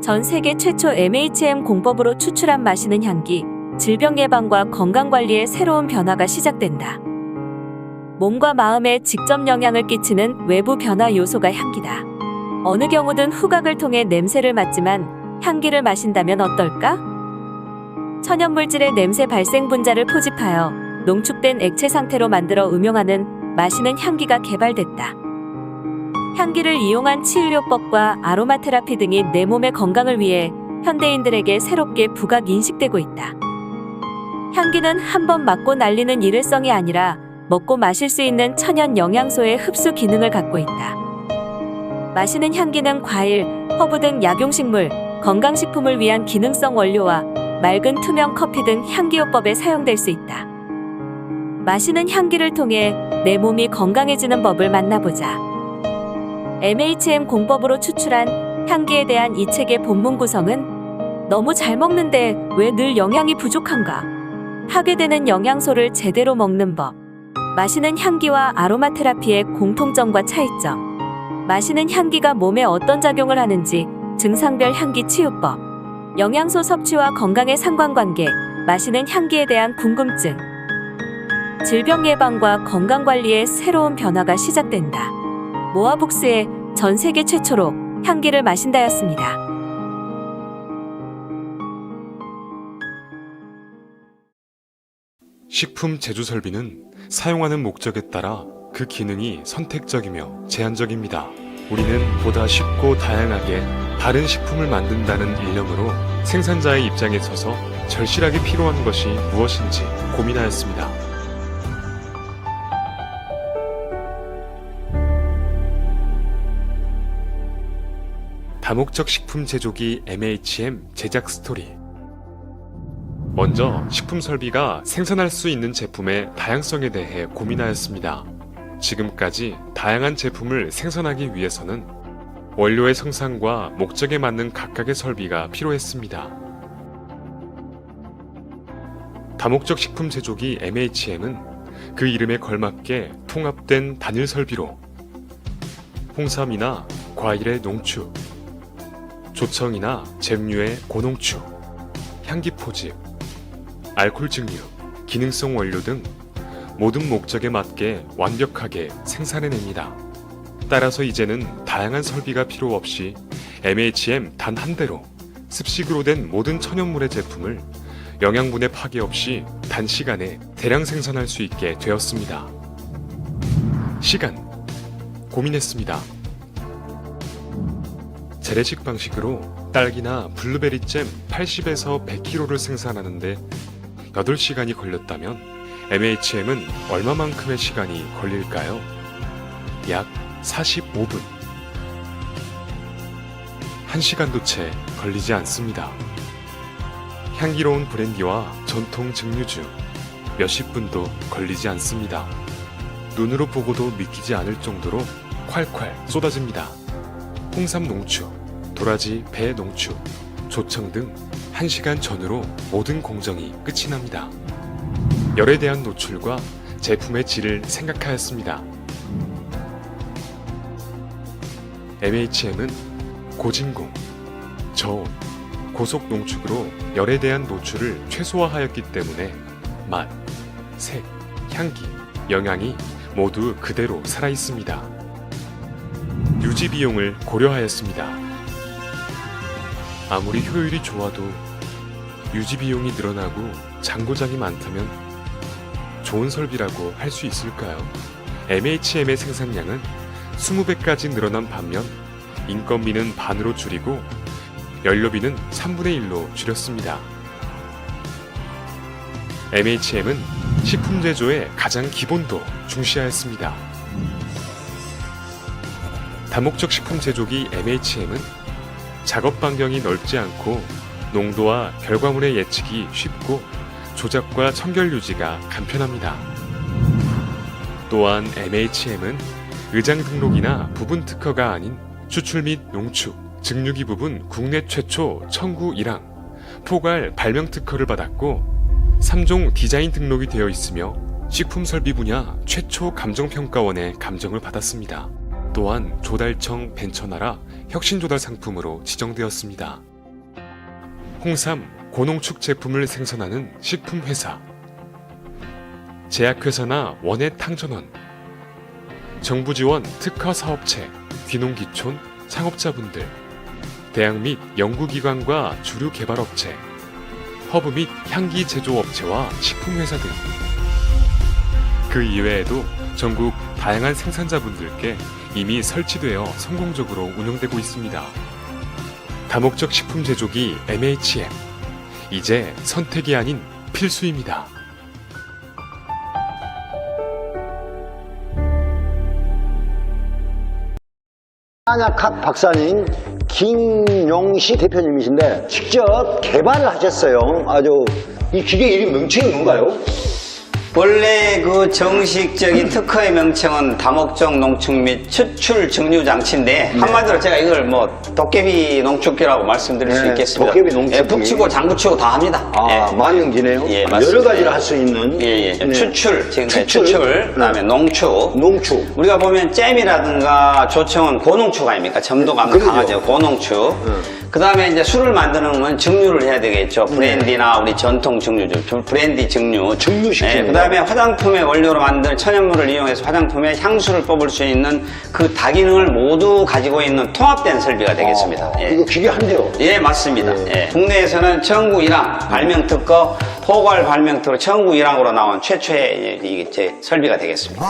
전 세계 최초 MHM 공법으로 추출한 마시는 향기, 질병 예방과 건강 관리의 새로운 변화가 시작된다. 몸과 마음에 직접 영향을 끼치는 외부 변화 요소가 향기다. 어느 경우든 후각을 통해 냄새를 맡지만 향기를 마신다면 어떨까? 천연 물질의 냄새 발생 분자를 포집하여 농축된 액체 상태로 만들어 음용하는 마시는 향기가 개발됐다. 향기를 이용한 치유요법과 아로마 테라피 등이 내 몸의 건강을 위해 현대인들에게 새롭게 부각 인식되고 있다. 향기는 한 번 맡고 날리는 일회성이 아니라 먹고 마실 수 있는 천연 영양소의 흡수 기능을 갖고 있다. 마시는 향기는 과일, 허브 등 약용식물, 건강식품을 위한 기능성 원료와 맑은 투명 커피 등 향기요법에 사용될 수 있다. 마시는 향기를 통해 내 몸이 건강해지는 법을 만나보자. MHM 공법으로 추출한 향기에 대한 이 책의 본문 구성은 너무 잘 먹는데 왜 늘 영양이 부족한가? 하게 되는 영양소를 제대로 먹는 법. 마시는 향기와 아로마 테라피의 공통점과 차이점. 마시는 향기가 몸에 어떤 작용을 하는지 증상별 향기 치유법. 영양소 섭취와 건강의 상관관계. 마시는 향기에 대한 궁금증. 질병 예방과 건강 관리의 새로운 변화가 시작된다. 모아북스의 전 세계 최초로 향기를 마신다였습니다. 식품 제조 설비는 사용하는 목적에 따라 그 기능이 선택적이며 제한적입니다. 우리는 보다 쉽고 다양하게 다른 식품을 만든다는 일념으로 생산자의 입장에 서서 절실하게 필요한 것이 무엇인지 고민하였습니다. 다목적 식품 제조기 MHM 제작 스토리 먼저 식품 설비가 생산할 수 있는 제품의 다양성에 대해 고민하였습니다. 지금까지 다양한 제품을 생산하기 위해서는 원료의 성상과 목적에 맞는 각각의 설비가 필요했습니다. 다목적 식품 제조기 MHM은 그 이름에 걸맞게 통합된 단일 설비로 홍삼이나 과일의 농축, 조청이나 잼류의 고농축, 향기 포집, 알코올 증류, 기능성 원료 등 모든 목적에 맞게 완벽하게 생산해냅니다. 따라서 이제는 다양한 설비가 필요 없이 MHM 단 한 대로 습식으로 된 모든 천연물의 제품을 영양분의 파괴 없이 단시간에 대량 생산할 수 있게 되었습니다. 시간 고민했습니다. 재래식 방식으로 딸기나 블루베리 잼 80에서 100kg를 생산하는데 8시간이 걸렸다면 MHM은 얼마만큼의 시간이 걸릴까요? 약 45분. 1시간도 채 걸리지 않습니다. 향기로운 브랜디와 전통 증류주 몇십 분도 걸리지 않습니다. 눈으로 보고도 믿기지 않을 정도로 콸콸 쏟아집니다. 홍삼 농축, 도라지 배 농축, 조청 등 1시간 전으로 모든 공정이 끝이 납니다. 열에 대한 노출과 제품의 질을 생각하였습니다. MHM은 고진공, 저온, 고속 농축으로 열에 대한 노출을 최소화하였기 때문에 맛, 색, 향기, 영양이 모두 그대로 살아 있습니다. 유지 비용을 고려하였습니다. 아무리 효율이 좋아도 유지 비용이 늘어나고 잔고장이 많다면 좋은 설비라고 할 수 있을까요? MHM의 생산량은 20배까지 늘어난 반면 인건비는 반으로 줄이고 연료비는 3분의 1로 줄였습니다. MHM은 식품 제조의 가장 기본도 중시하였습니다. 다목적 식품 제조기 MHM은 작업 반경이 넓지 않고 농도와 결과물의 예측이 쉽고 조작과 청결 유지가 간편합니다. 또한 MHM은 의장 등록이나 부분 특허가 아닌 추출 및 농축, 증류기 부분 국내 최초 청구 1항, 포괄 발명 특허를 받았고 3종 디자인 등록이 되어 있으며 식품 설비 분야 최초 감정평가원의 감정을 받았습니다. 또한 조달청 벤처나라 혁신조달 상품으로 지정되었습니다. 홍삼, 고농축 제품을 생산하는 식품회사, 제약회사나 원예 탕전원, 정부 지원 특화 사업체, 귀농기촌, 창업자분들, 대학 및 연구기관과 주류 개발업체, 허브 및 향기 제조업체와 식품회사 등. 그 이외에도 전국 다양한 생산자분들께 이미 설치되어 성공적으로 운영되고 있습니다. 다목적 식품 제조기 MHM. 이제 선택이 아닌 필수입니다. 한약학 박사님 김용시 대표님이신데 직접 개발을 하셨어요. 아주 이 기계 이름 명칭이 뭔가요? 원래 그 정식적인 특허의 명칭은 다목적 농축 및 추출 증류 장치인데 한마디로 제가 이걸 뭐 도깨비 농축기라고 말씀드릴 수 네, 있겠습니다. 도깨비 농축기. 예, 붙이고 장붙이고 다 합니다. 아 예. 만용기네요. 예, 여러 맞습니다. 가지를 할 수 있는 예, 예. 네. 추출, 지금 추출, 추출. 추출 그다음에 농축. 농축. 우리가 보면 잼이라든가 조청은 고농축 아닙니까? 점도감 그러죠. 강하죠. 고농축. 그 다음에 이제 술을 만드는 건 증류를 해야 되겠죠. 브랜디나 우리 전통 증류죠. 브- 브랜디 증류. 증류시키는 그 다음에 화장품의 원료로 만든 천연물을 이용해서 화장품에 향수를 뽑을 수 있는 그 다기능을 모두 가지고 있는 통합된 설비가 되겠습니다. 아, 예. 이거 기계 한 대요. 예, 맞습니다. 예. 예. 국내에서는 청구 1항 발명 특허, 포괄 발명 특허 청구 1항으로 나온 최초의 이게 제 설비가 되겠습니다.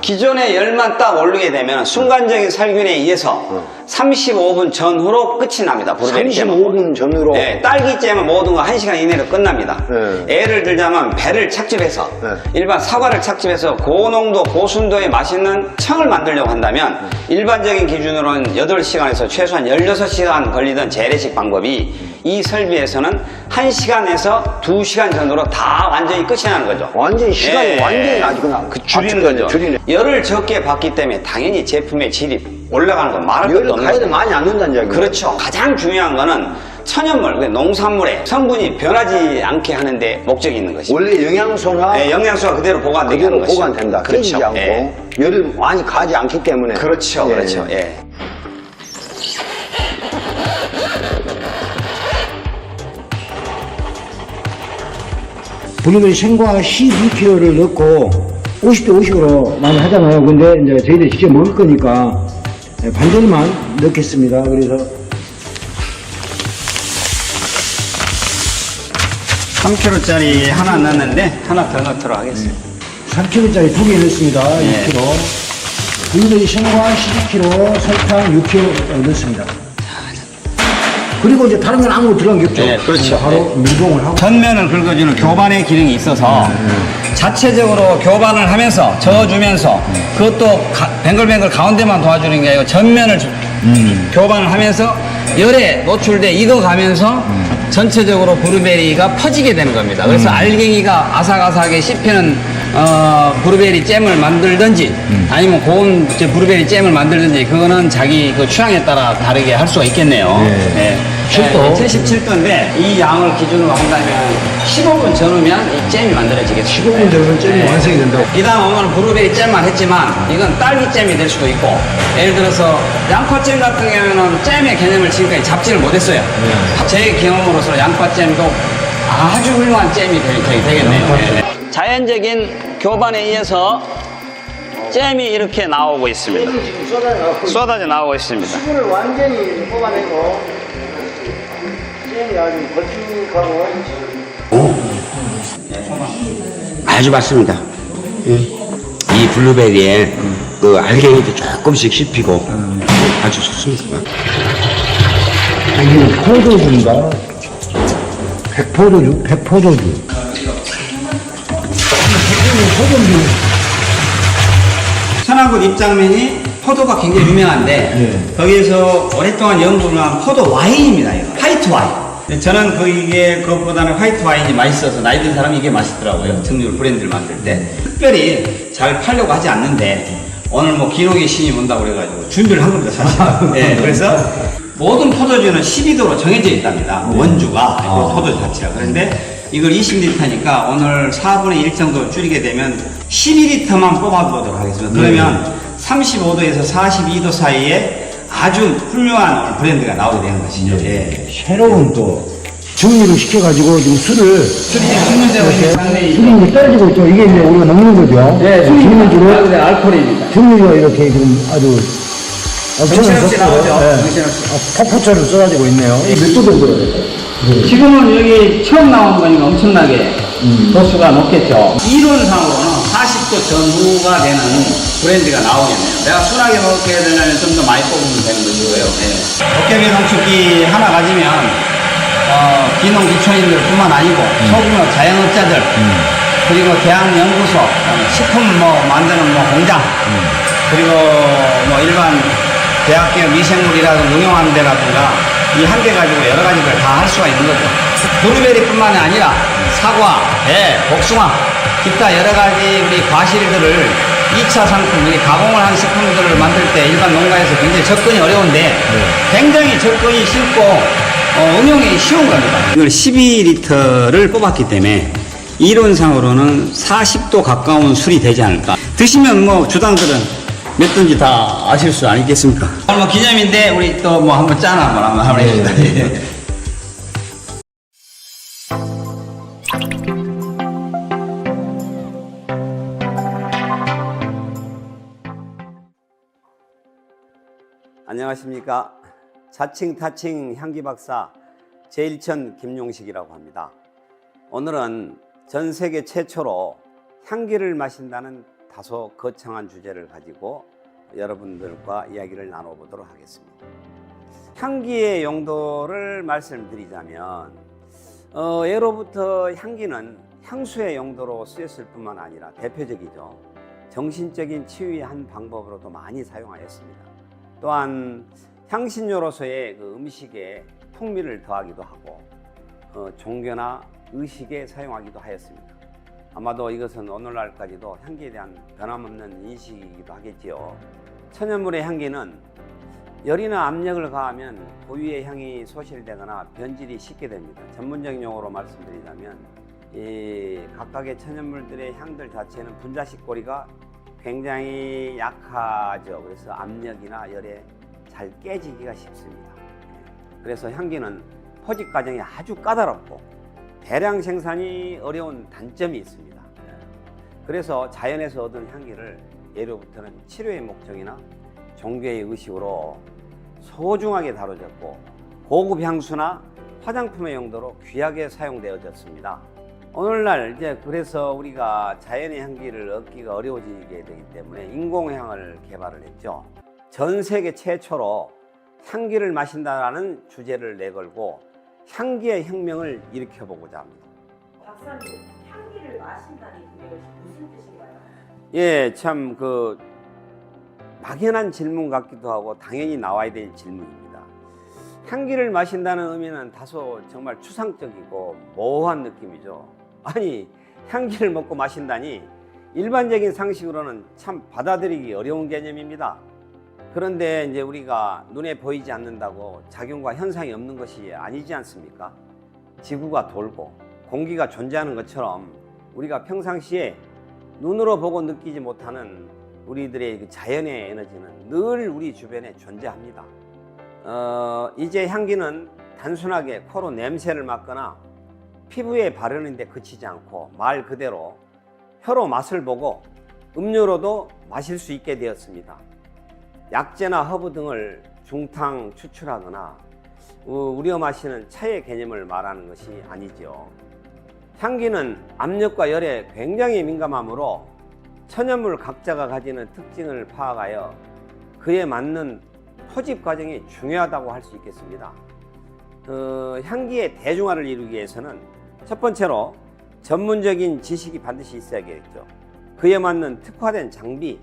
기존의 열만 딱 올리게 되면 순간적인 살균에 의해서 35분 전후로 끝이 납니다. 브루베리 잼은. 35분 전으로. 예, 딸기잼은 모든 거 1시간 이내로 끝납니다. 네. 예를 들자면 배를 착즙해서 네. 일반 사과를 착즙해서 고농도 고순도의 맛있는 청을 만들려고 한다면 네. 일반적인 기준으로는 8시간에서 최소한 16시간 걸리던 재래식 방법이 이 설비에서는 1시간에서 2시간 전으로 다 완전히 끝이 나는 거죠. 완전히 시간이 예. 완전히 아직은 그 줄이는 거죠. 줄이네. 열을 적게 받기 때문에 당연히 제품의 질이 올라가는 건 말할 것도 없는 가해도. 많이 안 넣는다는 이야기예요. 그렇죠. 가장 중요한 거는 천연물, 그 농산물의 성분이 변하지 않게 하는데 목적이 있는 것이죠. 원래 영양소나 예, 영양소가 그대로 하는 것이죠. 보관된다. 그렇죠. 않고 예. 열을 많이 가지 않기 때문에. 그렇죠. 예, 그렇죠. 예. 본인은 생과 12kg를 넣고 50대 50으로 많이 하잖아요. 근데 이제 저희들이 직접 먹을 거니까 반절만 넣겠습니다. 그래서 3kg짜리 하나 넣었는데 하나 더 넣도록 하겠습니다. 3kg짜리 두 개 넣습니다. 2kg. 본인은 생과 12kg, 설탕 6kg 넣습니다. 그리고 이제 다른 건 아무것도 들어간 게 없죠. 네, 그렇죠. 바로 밀봉을 하고. 전면을 긁어주는 교반의 기능이 있어서 자체적으로 교반을 하면서 저어주면서 그것도 가- 뱅글뱅글 가운데만 도와주는 게 아니고 전면을 주- 교반을 하면서 열에 노출돼 익어가면서 전체적으로 브루베리가 퍼지게 되는 겁니다. 그래서 알갱이가 아삭아삭하게 씹히는 어, 브루베리 잼을 만들든지 아니면 고운 이제 브루베리 잼을 만들든지 그거는 자기 그 취향에 따라 다르게 할 수가 있겠네요. 네. 7도. 77도인데 이 양을 기준으로 한다면 15분 전후면 이 잼이 만들어지겠죠. 15분 되면 잼이 완성이 된다고. 이 다음 오늘은 브루베리 잼만 했지만 이건 딸기 잼이 될 수도 있고 예를 들어서 양파잼 같은 경우에는 잼의 개념을 지금까지 잡지를 못했어요. 제 경험으로서 양파잼도 아주 훌륭한 잼이 되, 되, 되겠네요. 네. 자연적인 교반에 의해서 잼이 이렇게 나오고 있습니다. 쏟아져 나오고 있습니다. 수분을 완전히 뽑아내고 잼이 아주 걸쭉하고 아주 맞습니다. 이 블루베리에 그 알갱이도 조금씩 씹히고 아주 좋습니다. 아, 이게 포도주인가? 백포도주? 백포도주. 천안군 입장면이 포도가 굉장히 유명한데 거기에서 오랫동안 연구를 한 포도 와인입니다. 이거. 화이트 와인. 근데 저는 그 이게 그것보다는 화이트 와인이 맛있어서 나이 든 사람이 이게 맛있더라고요. 증류 브랜드를 만들 때 특별히 잘 팔려고 하지 않는데 오늘 뭐 기록의 신이 온다고 그래가지고 준비를 한 겁니다 사실. 예, 그래서 모든 포도주는 12도로 정해져 있답니다. 원주가 그 포도주 자체가 그런데 이걸 20리터니까 오늘 4분의 1 정도 줄이게 되면 12리터만 뽑아보도록 하겠습니다. 그러면 35도에서 42도 사이에 아주 훌륭한 브랜드가 나오게 되는 것이죠. 예. 새로운 또 정리를 시켜가지고 지금 술을 술이. 술이 이제 떨어지고 있죠. 이게 이제 우리가 먹는 거죠. 술이 있는 주로 알코올입니다. 정리가 이렇게 지금 아주 정신없이 나오죠. 예, 정신없이. 아, 폭포처럼 쏟아지고 있네요. 몇도 정도 돼요? 지금은 여기 처음 나온 거니까 엄청나게 도수가 높겠죠. 이론상으로는 40도 전후가 되는 브랜드가 나오겠네요. 내가 순하게 먹게 되려면 좀 더 많이 뽑으면 되는 거고요. 도깨비 농축기 하나 가지면 어, 기농 기초인들 뿐만 아니고 소규모 자영업자들 그리고 대학연구소 식품 뭐 만드는 뭐 공장 그리고 뭐 일반 대학교 미생물이라든가 응용하는 데라든가 이 한 개 가지고 여러 가지를 다할 수가 있는 거죠. 블루베리뿐만 아니라 사과, 배, 복숭아, 기타 여러 가지 우리 과실들을 2차 상품, 우리 가공을 한 식품들을 만들 때 일반 농가에서 굉장히 접근이 어려운데 굉장히 접근이 쉽고 어, 응용이 쉬운 겁니다. 이걸 12리터를 뽑았기 때문에 이론상으로는 40도 가까운 술이 되지 않을까. 드시면 뭐 주당들은 몇 던지 다 아실 수 아니겠습니까? 오늘 뭐 기념인데 우리 또 뭐 한번 짠 한번 한번 하겠습니다. 예. 안녕하십니까. 자칭 타칭 향기 박사 제일천 김용식이라고 합니다. 오늘은 전 세계 최초로 향기를 마신다는 다소 거창한 주제를 가지고 여러분들과 이야기를 나눠보도록 하겠습니다. 향기의 용도를 말씀드리자면 어, 예로부터 향기는 향수의 용도로 쓰였을 뿐만 아니라 대표적이죠. 정신적인 치유의 한 방법으로도 많이 사용하였습니다. 또한 향신료로서의 그 음식에 풍미를 더하기도 하고 어, 종교나 의식에 사용하기도 하였습니다. 아마도 이것은 오늘날까지도 향기에 대한 변함없는 인식이기도 하겠지요. 천연물의 향기는 열이나 압력을 가하면 고유의 향이 소실되거나 변질이 쉽게 됩니다. 전문적인 용어로 말씀드리자면 이 각각의 천연물들의 향들 자체는 분자식 고리가 굉장히 약하죠. 그래서 압력이나 열에 잘 깨지기가 쉽습니다. 그래서 향기는 포집 과정이 아주 까다롭고 대량 생산이 어려운 단점이 있습니다. 그래서 자연에서 얻은 향기를 예로부터는 치료의 목적이나 종교의 의식으로 소중하게 다뤄졌고 고급 향수나 화장품의 용도로 귀하게 사용되어졌습니다. 오늘날 이제 그래서 우리가 자연의 향기를 얻기가 어려워지게 되기 때문에 인공향을 개발을 했죠. 전 세계 최초로 향기를 마신다라는 주제를 내걸고 향기의 혁명을 일으켜보고자 합니다. 박사님, 향기를 마신다니 그게 무슨 뜻인가요? 예, 참 그 막연한 질문 같기도 하고 당연히 나와야 될 질문입니다. 향기를 마신다는 의미는 다소 정말 추상적이고 모호한 느낌이죠. 아니, 향기를 먹고 마신다니 일반적인 상식으로는 참 받아들이기 어려운 개념입니다. 그런데 이제 우리가 눈에 보이지 않는다고 작용과 현상이 없는 것이 아니지 않습니까? 지구가 돌고 공기가 존재하는 것처럼 우리가 평상시에 눈으로 보고 느끼지 못하는 우리들의 그 자연의 에너지는 늘 우리 주변에 존재합니다. 어, 이제 향기는 단순하게 코로 냄새를 맡거나 피부에 바르는 데 그치지 않고 말 그대로 혀로 맛을 보고 음료로도 마실 수 있게 되었습니다. 약재나 허브 등을 중탕 추출하거나 어, 우려 마시는 차의 개념을 말하는 것이 아니죠. 향기는 압력과 열에 굉장히 민감하므로 천연물 각자가 가지는 특징을 파악하여 그에 맞는 포집 과정이 중요하다고 할 수 있겠습니다. 어, 향기의 대중화를 이루기 위해서는 첫 번째로 전문적인 지식이 반드시 있어야겠죠. 그에 맞는 특화된 장비,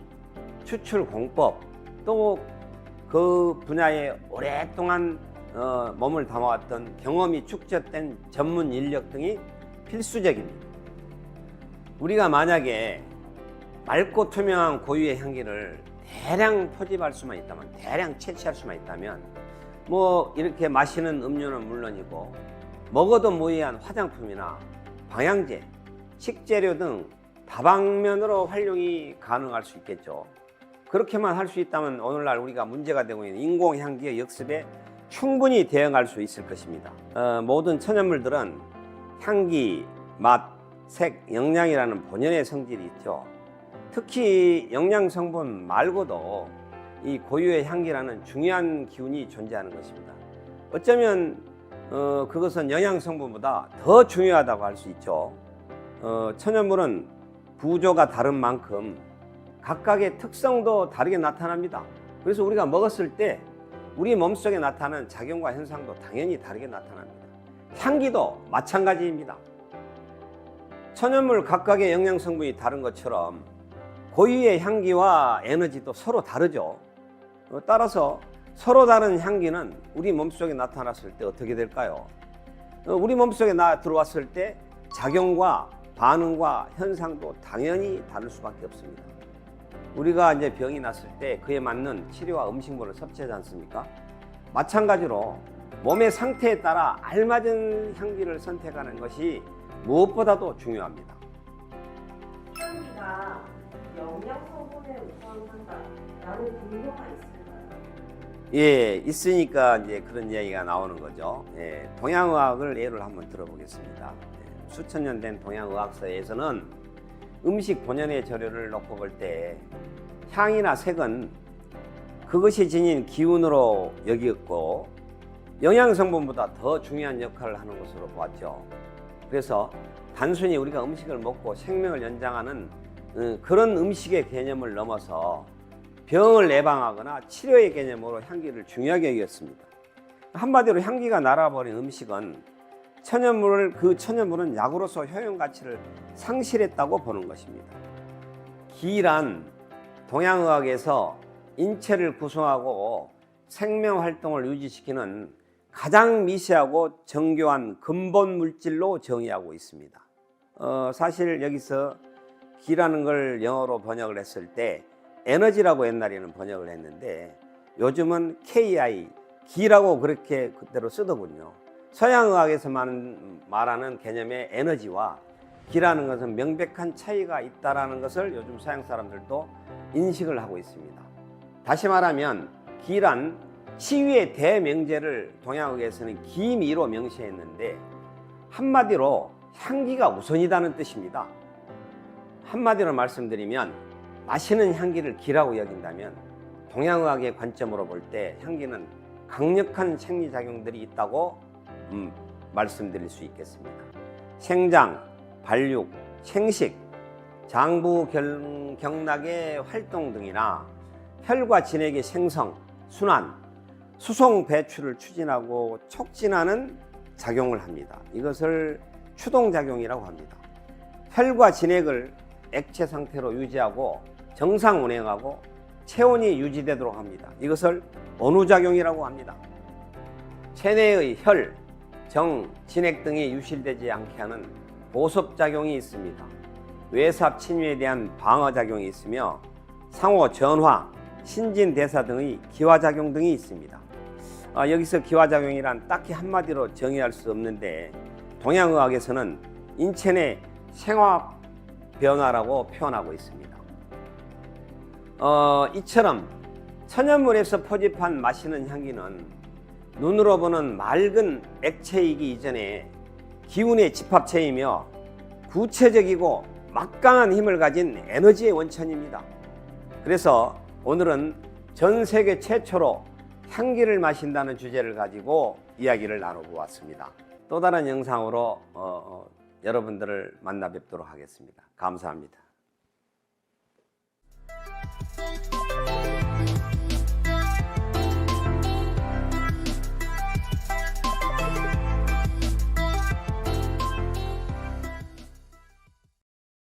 추출 공법, 또 그 분야에 오랫동안 어, 몸을 담아왔던 경험이 축적된 전문 인력 등이 필수적입니다. 우리가 만약에 맑고 투명한 고유의 향기를 대량 포집할 수만 있다면, 대량 채취할 수만 있다면, 뭐 이렇게 마시는 음료는 물론이고, 먹어도 무해한 화장품이나 방향제, 식재료 등 다방면으로 활용이 가능할 수 있겠죠. 그렇게만 할 수 있다면 오늘날 우리가 문제가 되고 있는 인공향기의 역습에 충분히 대응할 수 있을 것입니다. 어, 모든 천연물들은 향기, 맛, 색, 영양이라는 본연의 성질이 있죠. 특히 영양 성분 말고도 이 고유의 향기라는 중요한 기운이 존재하는 것입니다. 어쩌면 어, 그것은 영양 성분보다 더 중요하다고 할 수 있죠. 어, 천연물은 구조가 다른 만큼 각각의 특성도 다르게 나타납니다. 그래서 우리가 먹었을 때 우리 몸속에 나타나는 작용과 현상도 당연히 다르게 나타납니다. 향기도 마찬가지입니다. 천연물 각각의 영양 성분이 다른 것처럼 고유의 향기와 에너지도 서로 다르죠. 어, 따라서 서로 다른 향기는 우리 몸속에 나타났을 때 어떻게 될까요? 어, 우리 몸속에 나 들어왔을 때 작용과 반응과 현상도 당연히 다를 수밖에 없습니다. 우리가 이제 병이 났을 때 그에 맞는 치료와 음식물을 섭취하지 않습니까? 마찬가지로 몸의 상태에 따라 알맞은 향기를 선택하는 것이 무엇보다도 중요합니다. 향기가 영양 성분에 우선한다. 라는 분류가 있을까요? 예, 있으니까 이제 그런 이야기가 나오는 거죠. 예, 동양의학을 예를 한번 들어보겠습니다. 예, 수천 년 된 동양의학서에서는 음식 본연의 재료를 놓고 볼 때 향이나 색은 그것이 지닌 기운으로 여기었고 영양 성분보다 더 중요한 역할을 하는 것으로 보았죠. 그래서 단순히 우리가 음식을 먹고 생명을 연장하는 어, 그런 음식의 개념을 넘어서 병을 예방하거나 치료의 개념으로 향기를 중요하게 여겼습니다. 한마디로 향기가 날아버린 음식은 천연물을 그 천연물은 약으로서 효용 가치를 상실했다고 보는 것입니다. 기란 동양의학에서 인체를 구성하고 생명 활동을 유지시키는 가장 미세하고 정교한 근본 물질로 정의하고 있습니다. 어, 사실 여기서 기라는 걸 영어로 번역을 했을 때 에너지라고 옛날에는 번역을 했는데 요즘은 KI 기라고 그렇게 그대로 쓰더군요. 서양의학에서 말하는, 개념의 에너지와 기라는 것은 명백한 차이가 있다라는 것을 요즘 서양 사람들도 인식을 하고 있습니다. 다시 말하면 기란 치유의 대명제를 동양학에서는 기미로 명시했는데 한마디로 향기가 우선이다는 뜻입니다. 한마디로 말씀드리면 마시는 향기를 기라고 여긴다면 동양의학의 관점으로 볼 때 향기는 강력한 생리작용들이 있다고 음, 말씀드릴 수 있겠습니다. 생장, 발육, 생식, 장부 결- 경락의 활동 등이나 혈과 진액의 생성, 순환, 수송 배출을 추진하고 촉진하는 작용을 합니다. 이것을 추동작용이라고 합니다. 혈과 진액을 액체 상태로 유지하고 정상 운행하고 체온이 유지되도록 합니다. 이것을 온후작용이라고 합니다. 체내의 혈, 정, 진액 등이 유실되지 않게 하는 보습작용이 있습니다. 외삽 침유에 대한 방어작용이 있으며 상호 전화, 신진대사 등의 기화작용 등이 있습니다. 아, 여기서 기화작용이란 딱히 한마디로 정의할 수 없는데 동양의학에서는 인체 내 생화 변화라고 표현하고 있습니다. 어, 이처럼 천연물에서 포집한 마시는 향기는 눈으로 보는 맑은 액체이기 이전에 기운의 집합체이며 구체적이고 막강한 힘을 가진 에너지의 원천입니다. 그래서 오늘은 전 세계 최초로 향기를 마신다는 주제를 가지고 이야기를 나눠보았습니다. 또 다른 영상으로 어, 어, 여러분들을 만나 뵙도록 하겠습니다. 감사합니다.